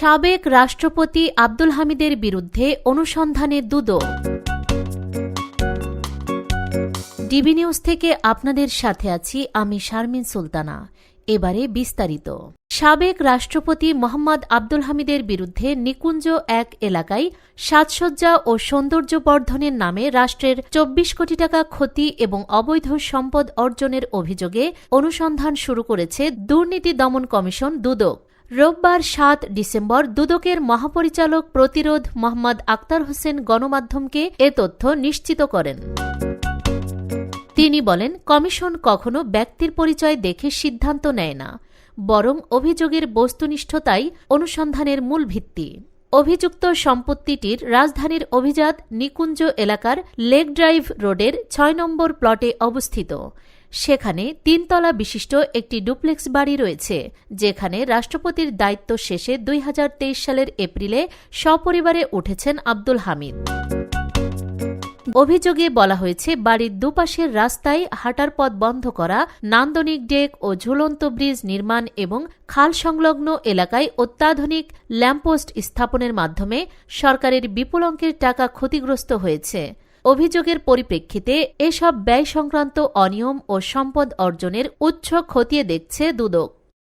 সাবেক রাষ্ট্রপতি আব্দুল হামিদের বিরুদ্ধে অনুসন্ধানে দুদো ডিবি নিউজ থেকে আপনাদের সাথে আছি আমি শারমিন সুলতানা। এবারে বিস্তারিত। সাবেক রাষ্ট্রপতি মোহাম্মদ আব্দুল হামিদের বিরুদ্ধে নিকুঞ্জ এক এলাকায় সাজসজ্জা ও সৌন্দর্য বর্ধনের নামে রাষ্ট্রের চব্বিশ কোটি টাকা ক্ষতি এবং অবৈধ সম্পদ অর্জনের অভিযোগে অনুসন্ধান শুরু করেছে দুর্নীতি দমন কমিশন দুদক। রোববার সাত ডিসেম্বর দুদকের মহাপরিচালক প্রতিরোধ মোহাম্মদ আক্তার হোসেন গণমাধ্যমকে এ তথ্য নিশ্চিত করেন। তিনি বলেন, কমিশন কখনো ব্যক্তির পরিচয় দেখে সিদ্ধান্ত নেয় না। বরং অভিযোগের বস্তুনিষ্ঠতাই অনুসন্ধানের মূল ভিত্তি। অভিযুক্ত সম্পত্তিটির রাজধানীর অভিজাত নিকুঞ্জ এলাকার লেক ড্রাইভ রোডের ছয় নম্বর প্লটে অবস্থিত। সেখানে তিনতলা বিশিষ্ট একটি ডুপ্লেক্স বাড়ি রয়েছে, যেখানে রাষ্ট্রপতির দায়িত্ব শেষে দুই হাজার তেইশ সালের এপ্রিলে সপরিবারে উঠেছেন আব্দুল হামিদ। অভিযোগে বলা হয়েছে, বাড়ির দুপাশের রাস্তায় হাঁটার পথ বন্ধ করা, নান্দনিক ডেক ও ঝুলন্ত ব্রিজ নির্মাণ এবং খাল সংলগ্ন এলাকায় অত্যাধুনিক ল্যাম্পোস্ট স্থাপনের মাধ্যমে সরকারের বিপুল অঙ্কের টাকা ক্ষতিগ্রস্ত হয়েছে। অভিযোগের পরিপ্রেক্ষিতে এসব ব্যয় সংক্রান্ত অনিয়ম ও সম্পদ অর্জনের উচ্চ খতিয়ে দেখছে দুদক।